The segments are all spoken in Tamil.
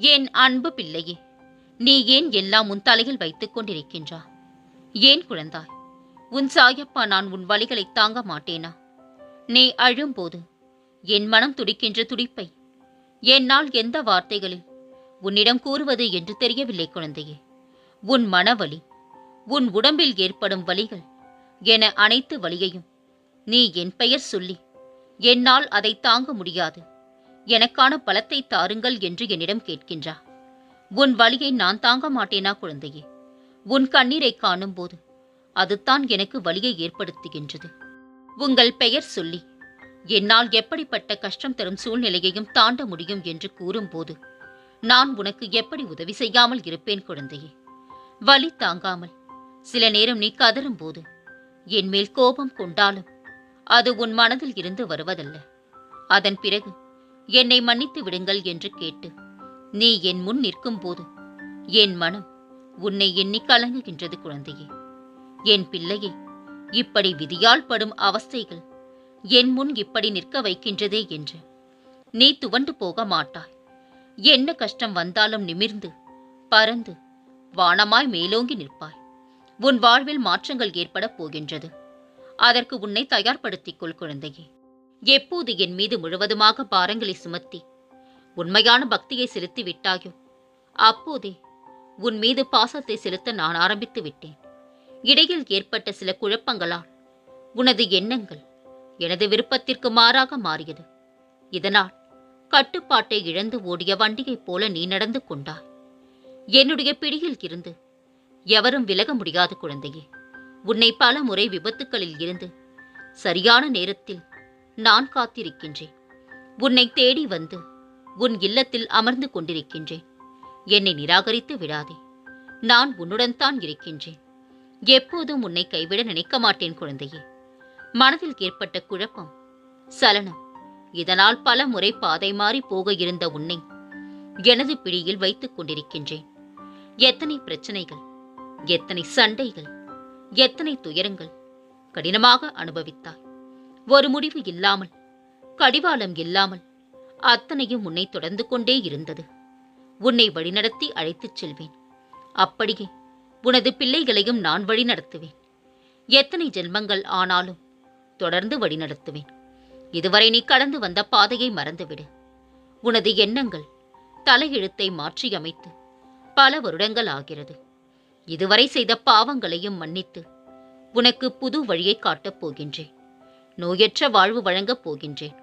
என் அன்பு பிள்ளையே நீ ஏன் எல்லாம் உன் தலையில் வைத்துக் கொண்டிருக்கின்றா? ஏன் குழந்தாய்? உன் சாயப்பா நான் உன் வழிகளை தாங்க மாட்டேனா? நீ அழும்போது என் மனம் துடிக்கின்ற துடிப்பை என்னால் எந்த வார்த்தைகளில் உன்னிடம் கூறுவது என்று தெரியவில்லை குழந்தையே. உன் மனவலி உன் உடம்பில் ஏற்படும் வலிகள் என அனைத்து வலியையும் நீ என் பெயர் சொல்லி என்னால் அதை தாங்க முடியாது. எனக்கான பலத்தை தாருங்கள் என்று என்னிடம் கேட்கின்றா. உன் வலியை நான் தாங்க மாட்டேனா குழந்தையே? உன் கண்ணீரை காணும்போது அதுதான் எனக்கு வலியை ஏற்படுத்துகின்றது. உங்கள் பெயர் சொல்லி என்னால் எப்படிப்பட்ட கஷ்டம் தரும் சூழ்நிலையையும் தாண்ட முடியும் என்று கூறும்போது நான் உனக்கு எப்படி உதவி செய்யாமல் இருப்பேன் குழந்தையே? வலி தாங்காமல் சில நேரம் நீ கதறும் போது என் மேல் கோபம் கொண்டாலும் அது உன் மனதில் இருந்து வருவதல்ல. அதன் பிறகு என்னை மன்னித்து விடுங்கள் என்று கேட்டு நீ என் முன் நிற்கும் போது என் மனம் உன்னை எண்ணி கலங்குகின்றது குழந்தையே. என் பிள்ளையே இப்படி விதியால் படும் அவஸ்தைகள் என் முன் இப்படி நிற்க வைக்கின்றதே என்று. நீ துவண்டு போக மாட்டாய். என்ன கஷ்டம் வந்தாலும் நிமிர்ந்து பறந்து வானமாய் மேலோங்கி நிற்பாய். உன் வாழ்வில் மாற்றங்கள் ஏற்படப் போகின்றது. அதற்கு உன்னை தயார்படுத்திக் கொள் குழந்தையே. எப்போது என் மீது முழுவதுமாக பாரங்களை சுமத்தி உண்மையான பக்தியை செலுத்தி விட்டாயோ? அப்போதே உன் மீது பாசத்தை செலுத்த நான் ஆரம்பித்து விட்டேன். இடையில் ஏற்பட்ட சில குழப்பங்களால் உனது எண்ணங்கள் எனது விருப்பத்திற்கு மாறாக மாறியது. இதனால் கட்டுப்பாட்டை இழந்து ஓடிய வண்டியைப் போல நீ நடந்து கொண்டாய். என்னுடைய பிடியில் இருந்து எவரும் விலக முடியாது குழந்தையே. உன்னை பல முறை விபத்துக்களில் இருந்து சரியான நேரத்தில் நான் காத்திருக்கின்றேன். உன்னை தேடி வந்து உன் இல்லத்தில் அமர்ந்து கொண்டிருக்கின்றேன். என்னை நிராகரித்து விடாதே. நான் உன்னுடன் தான் இருக்கின்றேன். எப்போதும் உன்னை கைவிட நினைக்க மாட்டேன் குழந்தையே. மனதில் ஏற்பட்ட குழப்பம் சலனம் இதனால் பல முறை பாதை மாறி போக இருந்த உன்னை எனது பிடியில் வைத்துக் கொண்டிருக்கின்றேன். எத்தனை பிரச்சனைகள் எத்தனை சண்டைகள் எத்தனை துயரங்கள் கடினமாக அனுபவித்தாய். ஒரு முடிவு இல்லாமல் கடிவாளம் இல்லாமல் அத்தனையும் உன்னை தொடர்ந்து கொண்டே இருந்தது. உன்னை வழிநடத்தி அழைத்துச் செல்வேன். அப்படியே உனது பிள்ளைகளையும் நான் வழிநடத்துவேன். எத்தனை ஜென்மங்கள் ஆனாலும் தொடர்ந்து வழிநடத்துவேன். இதுவரை நீ கடந்து வந்த பாதையை மறந்துவிடு. உனது எண்ணங்கள் தலையெழுத்தை மாற்றியமைத்து பல வருடங்கள் ஆகிறது. இதுவரை செய்த பாவங்களையும் மன்னித்து உனக்கு புது வழியை காட்டப் போகின்றேன். நோயற்ற வாழ்வு வழங்கப் போகின்றேன்.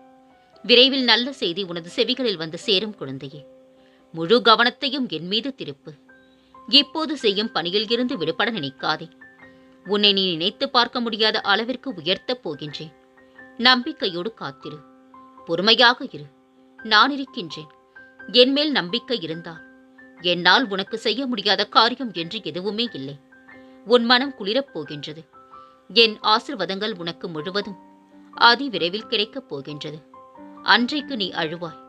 விரைவில் நல்ல செய்தி உனது செவிகளில் வந்து சேரும் குழந்தையே. முழு கவனத்தையும் என் மீது திருப்பு. இப்போது செய்யும் பணியில் இருந்து விடுபட நினைக்காதே. உன்னை நீ நினைத்து பார்க்க முடியாத அளவிற்கு உயர்த்தப் போகின்றேன். நம்பிக்கையோடு காத்திரு. பொறுமையாக இரு. நான் இருக்கின்றேன். என் மேல் நம்பிக்கை இருந்தால். என்னால் உனக்கு செய்ய முடியாத காரியம் என்று எதுவுமே இல்லை. உன் மனம் குளிரப் போகின்றது. என் ஆசிர்வாதங்கள் உனக்கு முழுவதும். அதி விரைவில் கிடைக்கப் போகின்றது. அன்றைக்கு நீ அழுவாய்.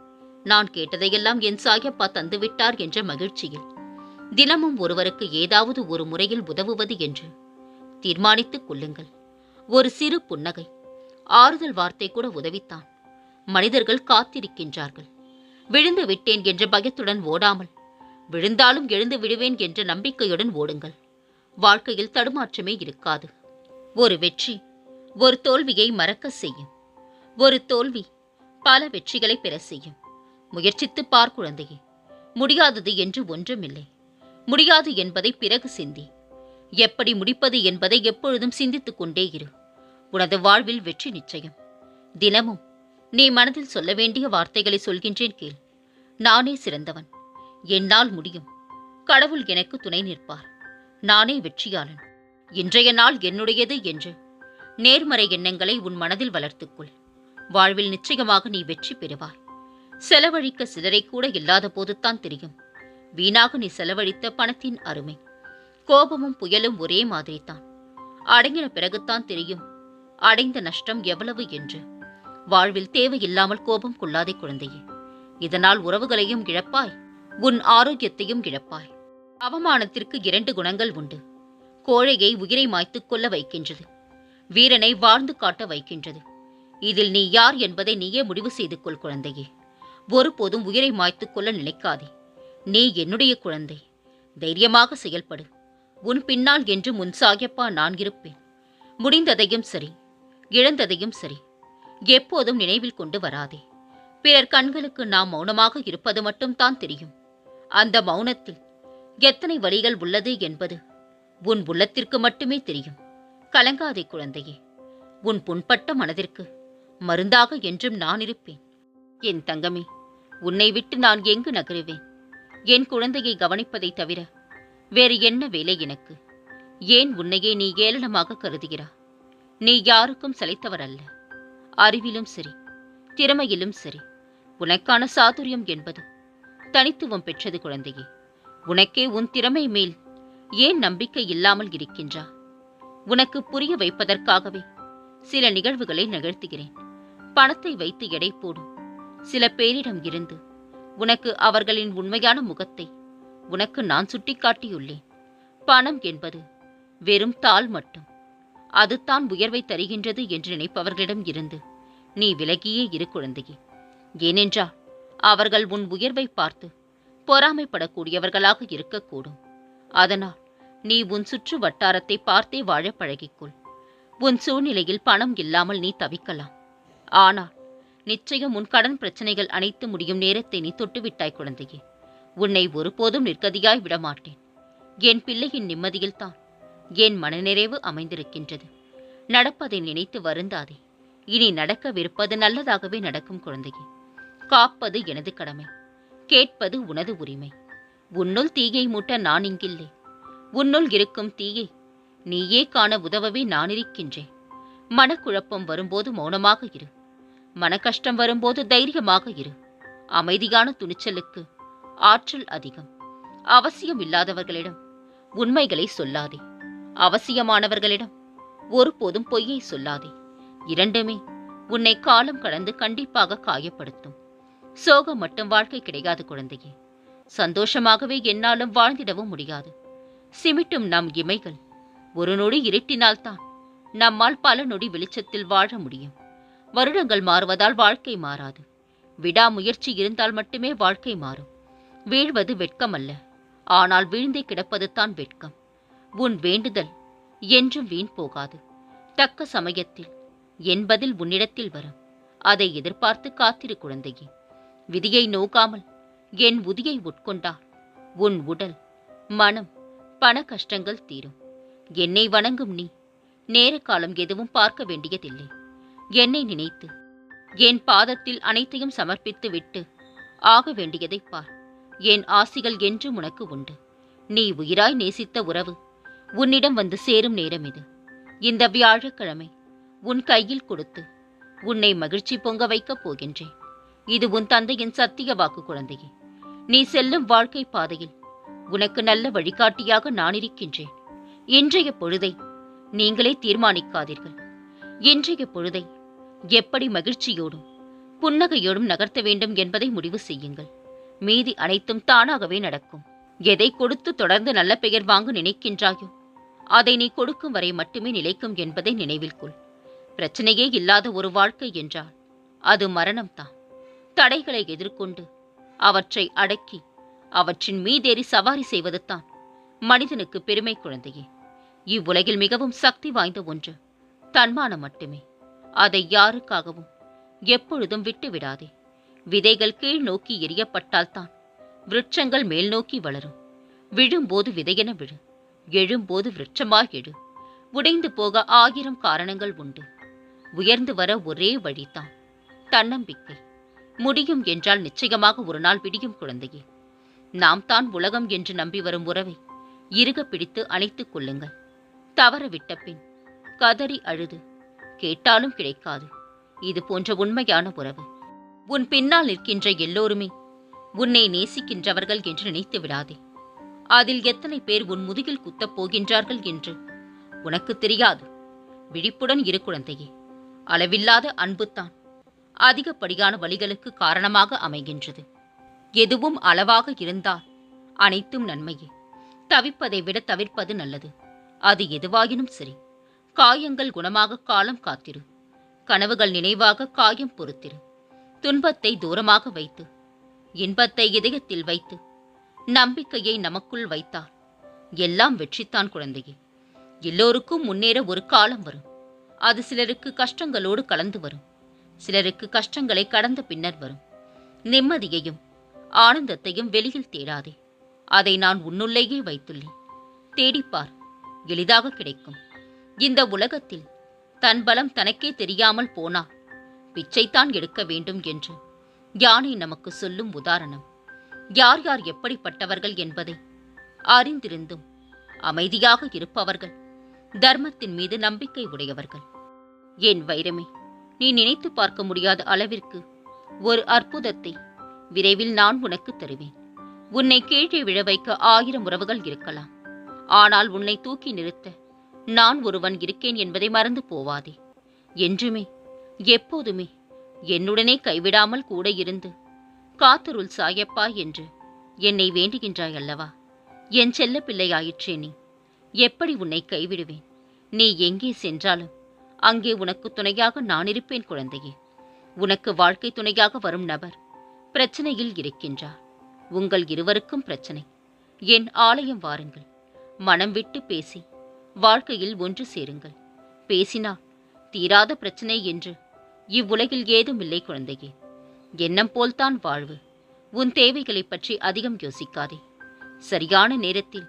நான் கேட்டதையெல்லாம் என் சாயப்பா தந்துவிட்டார் என்ற மகிழ்ச்சியில். தினமும் ஒருவருக்கு ஏதாவது ஒரு முறையில் உதவுவது என்று தீர்மானித்துக் கொள்ளுங்கள். ஒரு சிறு புன்னகை ஆறுதல் வார்த்தை கூட உதவித்தான். மனிதர்கள் காத்திருக்கின்றார்கள். விழுந்து விட்டேன் என்ற பயத்துடன் ஓடாமல் விழுந்தாலும் எழுந்து விடுவேன் என்ற நம்பிக்கையுடன் ஓடுங்கள். வாழ்க்கையில் தடுமாற்றமே இருக்காது. ஒரு வெற்றி ஒரு தோல்வியை மறக்க செய்யும். ஒரு தோல்வி பல வெற்றிகளை பெற செய்யும். முயற்சித்து பார் குழந்தையே முடியாதது என்று ஒன்றுமில்லை. முடியாது என்பதை பிறகு சிந்தி. எப்படி முடிப்பது என்பதை எப்பொழுதும் சிந்தித்துக் கொண்டே இரு. உனது வாழ்வில் வெற்றி நிச்சயம். தினமும் நீ மனதில் சொல்ல வேண்டிய வார்த்தைகளை சொல்கின்றேன் கேள். நானே சிறந்தவன். என்னால் முடியும். கடவுள் எனக்கு துணை நிற்பார். நானே வெற்றியாளன். இன்றைய நாள் என்னுடையது என்று நேர்மறை எண்ணங்களை உன் மனதில் வளர்த்துக்கொள். வாழ்வில் நிச்சயமாக நீ வெற்றி பெறுவாய். செலவழிக்க சிலரை கூட இல்லாத போதுதான் தெரியும். வீணாக நீ செலவழித்த பணத்தின் அருமை. கோபமும் புயலும் ஒரே மாதிரிதான். அடங்கின பிறகுதான் தெரியும். அடைந்த நஷ்டம் எவ்வளவு என்று. வாழ்வில் தேவையில்லாமல் கோபம் கொள்ளாதே குழந்தையே. இதனால் உறவுகளையும் இழப்பாய். உன் ஆரோக்கியத்தையும் இழப்பாய். அவமானத்திற்கு இரண்டு குணங்கள் உண்டு. கோழையை உயிரை மாய்த்துக் கொள்ள வைக்கின்றது. வீரனை வாழ்ந்து காட்ட வைக்கின்றது. இதில் நீ யார் என்பதை நீயே முடிவு செய்து கொள் குழந்தையே. ஒருபோதும் உயிரை மாய்த்து கொள்ள நினைக்காதே. நீ என்னுடைய குழந்தை. தைரியமாக செயல்படு. உன் பின்னால் என்று முன் சாயப்பா நான் இருப்பேன். முடிந்ததையும் சரி. இழந்ததையும் சரி. எப்போதும் நினைவில் கொண்டு வராதே. பிறர் கண்களுக்கு நாம் மௌனமாக இருப்பது மட்டும்தான் தெரியும். அந்த மௌனத்தில் எத்தனை வழிகள் உள்ளது என்பது உன் உள்ளத்திற்கு மட்டுமே தெரியும். கலங்காதே குழந்தையே உன் புண்பட்ட மனதிற்கு மருந்தாக என்றும் நான் இருப்பேன். என் தங்கமே உன்னை விட்டு நான் எங்கு நகருவேன்? என் குழந்தையை கவனிப்பதைத் தவிர வேறு என்ன வேலை எனக்கு? ஏன் உன்னையே நீ ஏளனமாக கருதுகிறா நீ யாருக்கும் சளைத்தவர் அல்ல அறிவிலும் சரி திறமையிலும் சரி உனக்கான சாதுரியம் என்பது தனித்துவம் பெற்றது குழந்தையே. உனக்கே உன் திறமை மேல் ஏன் நம்பிக்கை இல்லாமல் இருக்கின்றா? உனக்கு புரிய வைப்பதற்காகவே சில நிகழ்வுகளை நிகழ்த்துகிறேன். பணத்தை வைத்து எடை போடும் சில பேரிடம் இருந்து உனக்கு அவர்களின் உண்மையான முகத்தை உனக்கு நான் சுட்டிக்காட்டியுள்ளேன். பணம் என்பது வெறும் தாள் மட்டும். அதுதான் உயர்வை தருகின்றது என்று நினைப்பவர்களிடம் இருந்து நீ விலகியே இரு குழந்தையே. ஏனென்றால் அவர்கள் உன் உயர்வை பார்த்து பொறாமைப்படக்கூடியவர்களாக இருக்கக்கூடும். அதனால் நீ உன் சுற்று வட்டாரத்தை பார்த்தே வாழ பழகிக்கொள். உன் சூழ்நிலையில் பணம் இல்லாமல் நீ தவிக்கலாம். ஆனால் நிச்சயம் உன் கடன் பிரச்சனைகள் அனைத்து முடியும் நேரத்தை நீ தொட்டுவிட்டாய் குழந்தையே. உன்னை ஒருபோதும் நிற்கதியாய் விடமாட்டேன். என் பிள்ளையின் நிம்மதியில்தான் என் மனநிறைவு அமைந்திருக்கின்றது. நடப்பதை நினைத்து வருந்தாதே. இனி நடக்கவிருப்பது நல்லதாகவே நடக்கும் குழந்தையே. காப்பது எனது கடமை. கேட்பது உனது உரிமை. உன்னுள் தீயை மூட்ட நான் இங்கில்லை. உன்னுள் இருக்கும் தீயை நீயே காண உதவவே நான் இருக்கின்றேன் மனக்குழப்பம் வரும்போது மௌனமாக இரு. மனக்கஷ்டம் வரும்போது தைரியமாக இரு. அமைதியான துணிச்சலுக்கு ஆற்றல் அதிகம். அவசியம் இல்லாதவர்களிடம் உண்மைகளை சொல்லாதே. அவசியமானவர்களிடம் ஒருபோதும் பொய்யை சொல்லாதே. இரண்டுமே உன்னை காலம் கடந்து கண்டிப்பாக காயப்படுத்தும். சோகம் மட்டும் வாழ்க்கை கிடையாது குழந்தையே. சந்தோஷமாகவே என்னாலும் வாழ்ந்திடவும் முடியாது. சிமிட்டும் நம் இமைகள். ஒரு நொடி இருட்டினால்தான் நம்மால் பல நொடி வெளிச்சத்தில் வாழ முடியும். வருடங்கள் மாறுவதால் வாழ்க்கை மாறாது. விடாமுயற்சி இருந்தால் மட்டுமே வாழ்க்கை மாறும். வீழ்வது வெட்கம் அல்ல ஆனால் வீழ்ந்தே கிடப்பது தான் வெட்கம். உன் வேண்டுதல் என்றும் வீண் போகாது. தக்க சமயத்தில் என்பதில் உன்னிடத்தில் வரும். அதை எதிர்பார்த்து காத்திரு குழந்தையே. விதியை நோக்காமல் என் உதியை உட்கொண்டால் உன் உடல் மனம் பண கஷ்டங்கள் தீரும். என்னை வணங்கும் நீ. நேர காலம் எதுவும் பார்க்க வேண்டியதில்லை. என்னை நினைத்து என் பாதத்தில் அனைத்தையும் சமர்ப்பித்து விட்டு ஆக வேண்டியதை பார். என் ஆசிகள் என்றும் உனக்கு உண்டு. நீ உயிராய் நேசித்த உறவு உன்னிடம் வந்து சேரும் நேரம் இது. இந்த வியாழக்கிழமை உன் கையில் கொடுத்து உன்னை மகிழ்ச்சி பொங்க வைக்கப் போகின்றேன். இது உன் தந்தையின் சத்திய வாக்கு குழந்தையே. நீ செல்லும் வாழ்க்கை பாதையில் உனக்கு நல்ல வழிகாட்டியாக நான் இருக்கின்றேன். இன்றைய பொழுதை நீங்களே தீர்மானிக்காதீர்கள். இன்றைய பொழுதை எப்படி மகிழ்ச்சியோடும் புன்னகையோடும் நகர்த்த வேண்டும் என்பதை முடிவு செய்யுங்கள். மீதி அனைத்தும் தானாகவே நடக்கும். எதை கொடுத்து தொடர்ந்து நல்ல பெயர் வாங்க நினைக்கின்றாயோ அதை நீ கொடுக்கும் வரை மட்டுமே நிலைக்கும் என்பதை நினைவில் கொள். பிரச்சனையே இல்லாத ஒரு வாழ்க்கை என்றால் அது மரணம்தான். தடைகளை எதிர்கொண்டு அவற்றை அடக்கி அவற்றின் மீதேறி சவாரி செய்வதுதான். மனிதனுக்கு பெருமை குழந்தையே இவ்வுலகில் மிகவும் சக்தி வாய்ந்த ஒன்று தன்மானம் மட்டுமே. அதை யாருக்காகவும் எப்பொழுதும் விட்டு விடாதே விதைகள் கீழ் நோக்கி எரியப்பட்டால்தான் விருட்சங்கள் மேல் நோக்கி வளரும். விழும்போது விதையென விழு எழும்போது விருட்சமாய் எழு. உடைந்து போக ஆயிரம் காரணங்கள் உண்டு. உயர்ந்து வர ஒரே வழிதான் தன்னம்பிக்கை. முடியும் என்றால் நிச்சயமாக ஒரு நாள் விடியும் குழந்தையே. நாம் தான் உலகம் என்று நம்பி வரும் உறவை இறுக பிடித்து அணைத்துக் கொள்ளுங்கள். தவற விட்ட பின் கதறி அழுது. கேட்டாலும் கிடைக்காது. இது போன்ற உண்மையான உறவு. உன் பின்னால் நிற்கின்ற எல்லோருமே உன்னை நேசிக்கின்றவர்கள் என்று நினைத்து விடாதே. அதில் எத்தனை பேர் உன் முதுகில் குத்தப் போகின்றார்கள் என்று உனக்கு தெரியாது. விழிப்புடன் இரு குழந்தையே. அளவில்லாத அன்புத்தான் அதிகப்படியான வழிகளுக்கு காரணமாக அமைகின்றது. எதுவும் அளவாக இருந்தால் அனைத்தும் நன்மையே. தவிப்பதை விட தவிர்ப்பது நல்லது. அது எதுவாயினும் சரி. காயங்கள் குணமாக காலம் காத்திரு. கனவுகள் நினைவாக காயம் பொறுத்திரு. துன்பத்தை தூரமாக வைத்து இன்பத்தை இதயத்தில் வைத்து நம்பிக்கையை நமக்குள் வைத்தால் எல்லாம் வெற்றித்தான் குழந்தையே. எல்லோருக்கும் முன்னேற ஒரு காலம் வரும். அது சிலருக்கு கஷ்டங்களோடு கலந்து வரும். சிலருக்கு கஷ்டங்களை கடந்த பின்னர் வரும். நிம்மதியையும் ஆனந்தத்தையும் வெளியில் தேடாதே. அதை நான் உன்னுள்ளேயே வைத்துள்ளேன். தேடிப்பார் எளிதாக கிடைக்கும். இந்த உலகத்தில் தன் பலம் தனக்கே தெரியாமல் போனால் பிச்சைத்தான் எடுக்க வேண்டும் என்று யானை நமக்கு சொல்லும் உதாரணம். யார் யார் எப்படிப்பட்டவர்கள் என்பதை அறிந்திருந்தும் அமைதியாக இருப்பவர்கள் தர்மத்தின் மீது நம்பிக்கை உடையவர்கள். என் வைரமே நீ நினைத்து பார்க்க முடியாத அளவிற்கு ஒரு அற்புதத்தை விரைவில் நான் உனக்கு தருவேன். உன்னை கீழே விழ வைக்க ஆயிரம் உறவுகள் இருக்கலாம். ஆனால் உன்னை தூக்கி நிறுத்த நான் ஒருவன் இருக்கேன் என்பதை மறந்து போவாதே. என்றுமே எப்போதுமே என்னுடனே கைவிடாமல் கூட இருந்து காத்தருள் சாயப்பா என்று என்னை வேண்டுகின்றாய் அல்லவா? என் செல்ல பிள்ளையாயிற்றே நீ. எப்படி உன்னை கைவிடுவேன்? நீ எங்கே சென்றாலும் அங்கே உனக்கு துணையாக நான் இருப்பேன் குழந்தையே. உனக்கு வாழ்க்கை துணையாக வரும் நபர் பிரச்சனையில் இருக்கின்றார். உங்கள் இருவருக்கும் பிரச்சனை. என் ஆலயம் வாருங்கள். மனம் விட்டு பேசி வாழ்க்கையில் ஒன்று சேருங்கள். பேசினால் தீராத பிரச்சனை என்று. இவ்வுலகில் ஏதும் இல்லை குழந்தையே. எண்ணம் போல்தான் வாழ்வு. உன் தேவைகளைப் பற்றி அதிகம் யோசிக்காதே. சரியான நேரத்தில்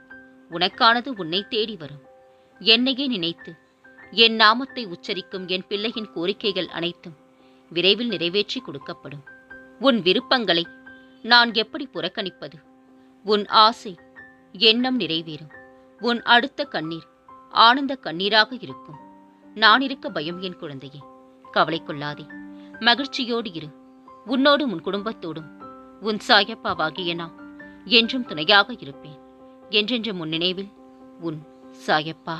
உனக்கானது உன்னை தேடி வரும். என்னையே நினைத்து என் நாமத்தை உச்சரிக்கும் என் பிள்ளையின் கோரிக்கைகள் அனைத்தும் விரைவில் நிறைவேற்றி கொடுக்கப்படும். உன் விருப்பங்களை நான் எப்படி புறக்கணிப்பது? உன் ஆசை எண்ணம் நிறைவேறும். உன் அடுத்த கண்ணீர் ஆனந்த கண்ணீராக இருக்கும். நான் இருக்க பயம் என் குழந்தையே கவலை கொள்ளாதே. மகிழ்ச்சியோடு இரு. உன்னோடும் உன் குடும்பத்தோடும் உன் சாயப்பாவாகிய நான் என்றும் துணையாக இருப்பேன். என்றென்ற முன் நினைவில் உன் சாயப்பா.